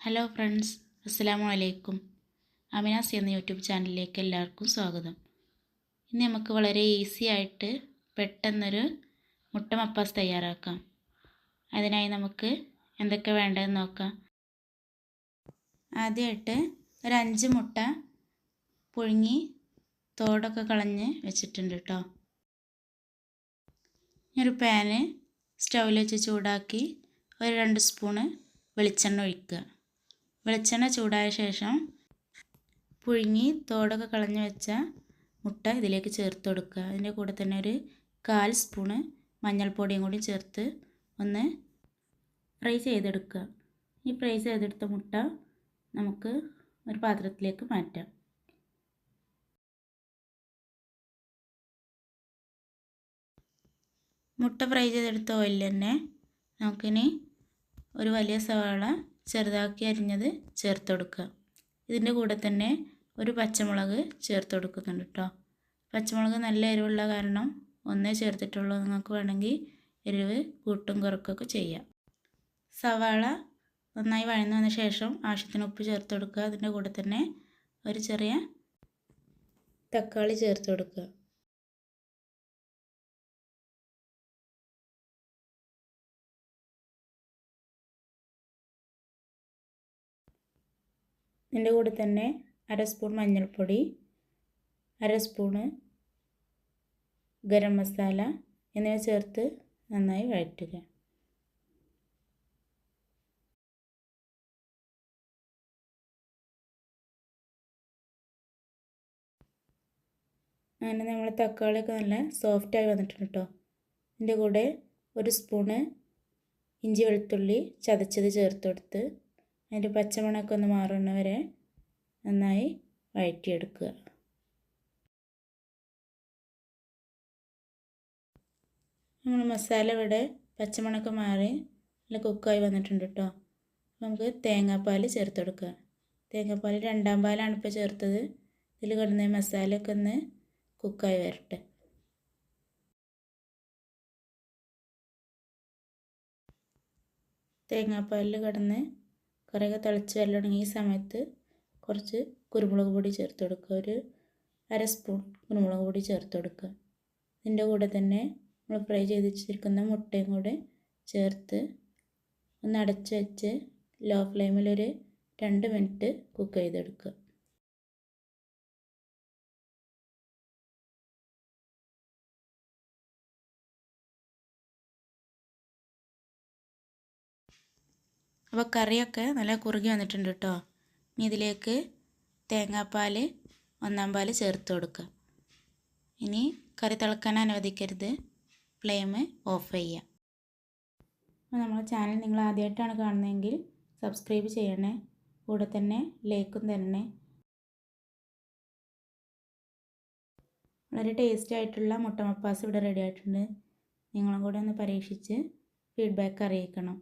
Hello friends അസ്സലാമു അലൈക്കും അമിനാസ് എന്ന യൂട്യൂബ് ചാനലിലേക്ക് എല്ലാവർക്കും സ്വാഗതം. ഇന്ന് നമുക്ക് വളരെ ഈസി ആയിട്ട് പെട്ടെന്നൊരു മുട്ട മപ്പാസ് തയ്യാറാക്കാം. അതിനായി നമുക്ക് എന്തൊക്കെ വേണ്ടതെന്ന് നോക്കാം. ആദ്യമായിട്ട് ഒരു അഞ്ച് മുട്ട പുഴുങ്ങി തോടൊക്കെ കളഞ്ഞ് വെച്ചിട്ടുണ്ട് കേട്ടോ. ഒരു പാന് സ്റ്റൗവിൽ വെച്ച് ചൂടാക്കി ഒരു രണ്ട് സ്പൂണ് വെളിച്ചെണ്ണ ഒഴിക്കുക. വെളിച്ചെണ്ണ ചൂടായ ശേഷം പുഴുങ്ങി തോടൊക്കെ കളഞ്ഞു വെച്ച മുട്ട ഇതിലേക്ക് ചേർത്ത് കൊടുക്കുക. അതിന്റെ കൂടെ തന്നെ ഒരു കാൽ സ്പൂണ് മഞ്ഞൾപ്പൊടിയും കൂടി ചേർത്ത് ഒന്ന് ഫ്രൈ ചെയ്തെടുക്കുക. ഈ ഫ്രൈ ചെയ്തെടുത്ത മുട്ട നമുക്ക് ഒരു പാത്രത്തിലേക്ക് മാറ്റാം. മുട്ട ഫ്രൈ ചെയ്തെടുത്ത ഓയിൽ തന്നെ നമുക്കിനി ഒരു വലിയ സവാള ചെറുതാക്കി അരിഞ്ഞത് ചേർത്ത് കൊടുക്കുക. ഇതിന്റെ കൂടെ തന്നെ ഒരു പച്ചമുളക് ചേർത്ത് കൊടുക്കുന്നുണ്ട് കേട്ടോ. പച്ചമുളക് നല്ല എരിവുള്ള കാരണം ഒന്നേ ചേർത്തിട്ടുള്ളൂ. നിങ്ങൾക്ക് വേണമെങ്കിൽ എരിവ് കൂട്ടും കുറക്കൊക്കെ ചെയ്യാം. സവാള നന്നായി വഴന്നു വന്ന ശേഷം ആവശ്യത്തിന് ഉപ്പ് ചേർത്ത് കൊടുക്കുക. അതിന്റെ കൂടെ തന്നെ ഒരു ചെറിയ തക്കാളി ചേർത്ത് കൊടുക്കുക. ഇതിന്റെ കൂടെ തന്നെ അര സ്പൂൺ മഞ്ഞൾപ്പൊടി അര സ്പൂണ് ഗരം മസാല എന്നിവ ചേർത്ത് നന്നായി വഴറ്റുക. അങ്ങനെ നമ്മൾ തക്കാളിയൊക്കെ നല്ല സോഫ്റ്റായി വന്നിട്ടുണ്ട് കേട്ടോ ഇതിന്റെ കൂടെ ഒരു സ്പൂണ് ഇഞ്ചി വെളുത്തുള്ളി ചതച്ചത് ചേർത്ത് കൊടുത്ത് അതിന്റെ പച്ചമണമൊക്കെ ഒന്ന് മാറുന്ന വരെ നന്നായി വഴറ്റിയെടുക്കുക. നമ്മൾ മസാല ഇവിടെ പച്ചമണമൊക്കെ മാറി നല്ല കുക്കായി വന്നിട്ടുണ്ട് കേട്ടോ. നമുക്ക് തേങ്ങാപ്പാൽ ചേർത്ത് കൊടുക്കുക. തേങ്ങാപ്പാൽ രണ്ടാം പാലാണ് ഇപ്പോൾ ചേർത്തത്. ഇതിൽ കിടന്ന മസാലയൊക്കെ ഒന്ന് കുക്കായി വരട്ടെ. തേങ്ങാപ്പാലിൽ കിടന്ന് കുറേയൊക്കെ തിളച്ച് വരലുണ്ടെങ്കിൽ ഈ സമയത്ത് കുറച്ച് കുരുമുളക് പൊടി ചേർത്ത് കൊടുക്കുക. ഒരു അര സ്പൂൺ കുരുമുളക് പൊടി ചേർത്ത് കൊടുക്കുക. ഇതിന്റെ കൂടെ തന്നെ നമ്മൾ ഫ്രൈ ചെയ്ത് വെച്ചിരിക്കുന്ന മുട്ടയും കൂടെ ചേർത്ത് ഒന്ന് അടച്ച് വെച്ച് ലോ ഫ്ലെയിമിൽ ഒരു രണ്ട് മിനിറ്റ് കുക്ക് ചെയ്തെടുക്കുക. അപ്പോൾ കറിയൊക്കെ നല്ല കുറുകി വന്നിട്ടുണ്ട് കേട്ടോ ഇനി ഇതിലേക്ക് തേങ്ങാപ്പാൽ ഒന്നാം പാൽ ചേർത്ത് കൊടുക്കുക ഇനി കറി തിളക്കാൻ അനുവദിക്കരുത്. ഫ്ലെയിം ഓഫ് ചെയ്യുക അപ്പോൾ നമ്മുടെ ചാനൽ നിങ്ങൾ ആദ്യമായിട്ടാണ് കാണുന്നതെങ്കിൽ സബ്സ്ക്രൈബ് ചെയ്യണേ. കൂടെ തന്നെ ലൈക്കും തരണേ. വളരെ ടേസ്റ്റി ആയിട്ടുള്ള മുട്ട മപ്പാസ് ഇവിടെ റെഡി ആയിട്ടുണ്ട്. നിങ്ങളും കൂടെ ഒന്ന് പരീക്ഷിച്ച് ഫീഡ്ബാക്ക് അറിയിക്കണം.